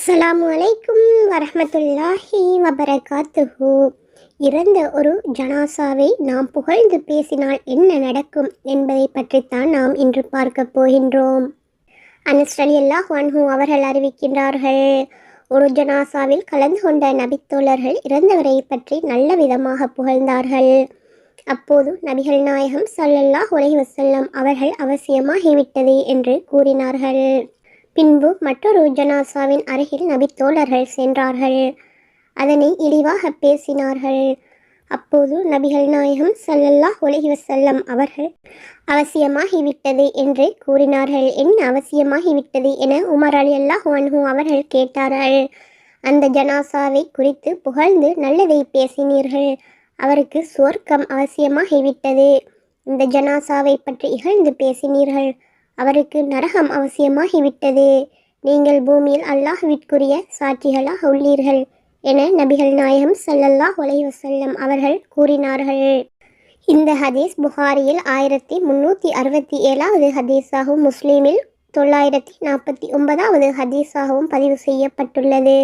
அஸ்ஸலாமு அலைக்கும் வரமத்துல்லாஹி வபரகாத்துஹு. இறந்த ஒரு ஜனாசாவை நாம் புகழ்ந்து பேசினால் என்ன நடக்கும் என்பதை பற்றித்தான் நாம் இன்று பார்க்க போகின்றோம். அனஸ் ரலியல்லாஹு அன்ஹு அவர்கள் அறிவிக்கின்றார்கள் ஒரு ஜனாசாவில் கலந்து கொண்ட நபித்தோழர்கள் இறந்தவரை பற்றி நல்ல விதமாக புகழ்ந்தார்கள். அப்போது நபிகள் நாயகம் சல்லல்லாஹ் உலகி வசல்லம் அவர்கள் அவசியமாகிவிட்டது என்று கூறினார்கள். பின்பு மற்றொரு ஜனாசாவின் அருகில் நபி தோழர்கள் சென்றார்கள். அதனை இழிவாக பேசினார்கள். அப்போது நபிகள் நாயகம் சல்லல்லா அலைஹி வஸல்லம் அவர்கள் அவசியமாகிவிட்டது என்று கூறினார்கள். என்ன அவசியமாகிவிட்டது என உமர் அலி அல்லாஹ் அன்ஹூ அவர்கள் கேட்டார்கள். அந்த ஜனாசாவை குறித்து புகழ்ந்து நல்லதை பேசினீர்கள். அவருக்கு சுவர்க்கம் அவசியமாகிவிட்டது. இந்த ஜனாசாவை பற்றி இகழ்ந்து பேசினீர்கள். அவருக்கு நரகம் அவசியமாகிவிட்டது. நீங்கள் பூமியில் அல்லாஹ்விற்குரிய சாட்சிகளாக உள்ளீர்கள் என நபிகள் நாயகம் சல்லல்லாஹ் அலைஹி அவர்கள் கூறினார்கள். இந்த ஹதீஸ் புகாரியில் ஆயிரத்தி முன்னூற்றி அறுபத்தி ஏழாவது ஹதீஸாகவும் முஸ்லீமில் தொள்ளாயிரத்தி நாற்பத்தி ஒன்பதாவது ஹதீஸாகவும் பதிவு செய்யப்பட்டுள்ளது.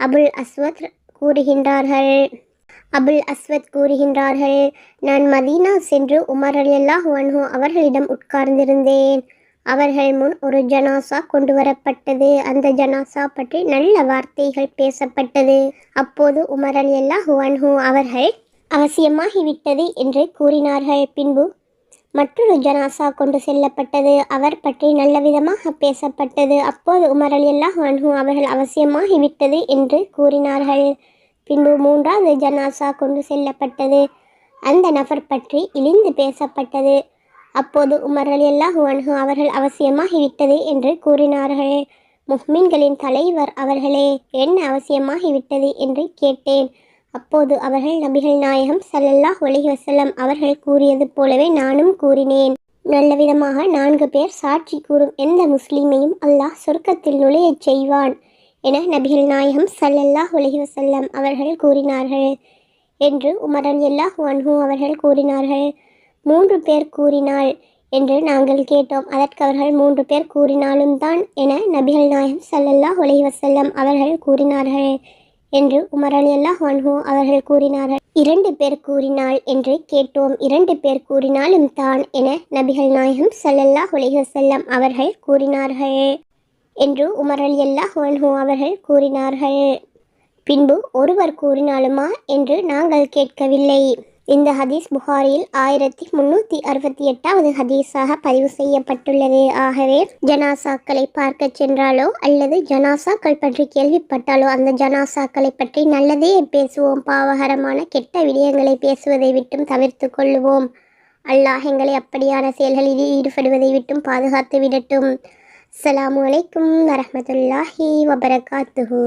அபுல் அஸ்வத் கூறுகின்றார்கள். அபுல் அஸ்வத் கூறுகின்றார்கள் நான் மதீனா சென்று உமர் அலி அல்லாஹ் அவர்களிடம் உட்கார்ந்திருந்தேன். அவர்கள் முன் ஒரு ஜனாசா கொண்டு வரப்பட்டது அந்த ஜனாசா பற்றி நல்ல வார்த்தைகள் பேசப்பட்டது. அப்போது உமர் அலியல்லாஹு ஹுவன்ஹூ அவர்கள் அவசியமாகிவிட்டது என்று கூறினார்கள். பின்பு மற்றொரு ஜனாசா கொண்டு செல்லப்பட்டது. அவர் பற்றி நல்ல விதமாக பேசப்பட்டது. அப்போது உமர் அலியல்லாஹு அன்ஹு அவர்கள் அவசியமாகிவிட்டது என்று கூறினார்கள். பின்பு மூன்றாவது ஜனாசா கொண்டு செல்லப்பட்டது. அந்த நபர் பற்றி இழிந்து பேசப்பட்டது. அப்போது உமர் அலி அல்லாஹு அன்ஹு அவர்கள் அவசியமாகிவிட்டது என்று கூறினார்கள். முஹ்மின்களின் தலைவர் அவர்களே என்ன அவசியமாகிவிட்டது என்று கேட்டேன். அப்போது அவர்கள் நபிகள் நாயகம் சல்லல்லாஹ் அலைஹி வசல்லம் அவர்கள் கூறியது போலவே நானும் கூறினேன். நல்லவிதமாக நான்கு பேர் சாட்சி கூறும் எந்த முஸ்லீமையும் அல்லாஹ் சொர்க்கத்தில் நுழையச் செய்வான் என நபிகள் நாயகம் சல்லல்லாஹ் அலைஹி வசல்லம் அவர்கள் கூறினார்கள். என்று உமர் அல்லாஹு அன்ஹு அவர்கள் கூறினார்கள். மூன்று பேர் கூறினாள் என்று நாங்கள் கேட்டோம். அதற்கு அவர்கள் மூன்று பேர் கூறினாலும் தான் என நபிகள் நாயகம் சல்லல்லா அலைஹி வஸல்லம் அவர்கள் கூறினார்கள் என்று உமர் அலி அல்லாஹ் அவர்கள் கூறினார்கள். இரண்டு பேர் கூறினாள் என்று கேட்டோம். இரண்டு பேர் கூறினாலும் தான் என நபிகள் நாயகம் சல்லல்லா அலைஹி வஸல்லம் அவர்கள் கூறினார்கள் என்று உமர் அலி அல்லாஹ் அன்ஹு அவர்கள் கூறினார்கள். பின்பு ஒருவர் கூறினாலுமா என்று நாங்கள் கேட்கவில்லை. இந்த ஹதீஸ் புகாரியில் ஆயிரத்தி முன்னூற்றி அறுபத்தி எட்டாவது ஹதீஸாக பதிவு செய்யப்பட்டுள்ளது. ஆகவே ஜனாசாக்களை பார்க்க சென்றாலோ அல்லது ஜனாசாக்கள் பற்றி கேள்விப்பட்டாலோ அந்த ஜனாசாக்களை பற்றி நல்லதே பேசுவோம். பாவகரமான கெட்ட விடயங்களை பேசுவதை விட்டும் தவிர்த்து கொள்ளுவோம் அல்லாஹ் எங்களை அப்படியான செயல்களில் ஈடுபடுவதை விட்டும் பாதுகாத்து விடட்டும். அஸ்ஸலாமு அலைக்கும் வரமத்துல்லாஹி வபரகாத்துஹு.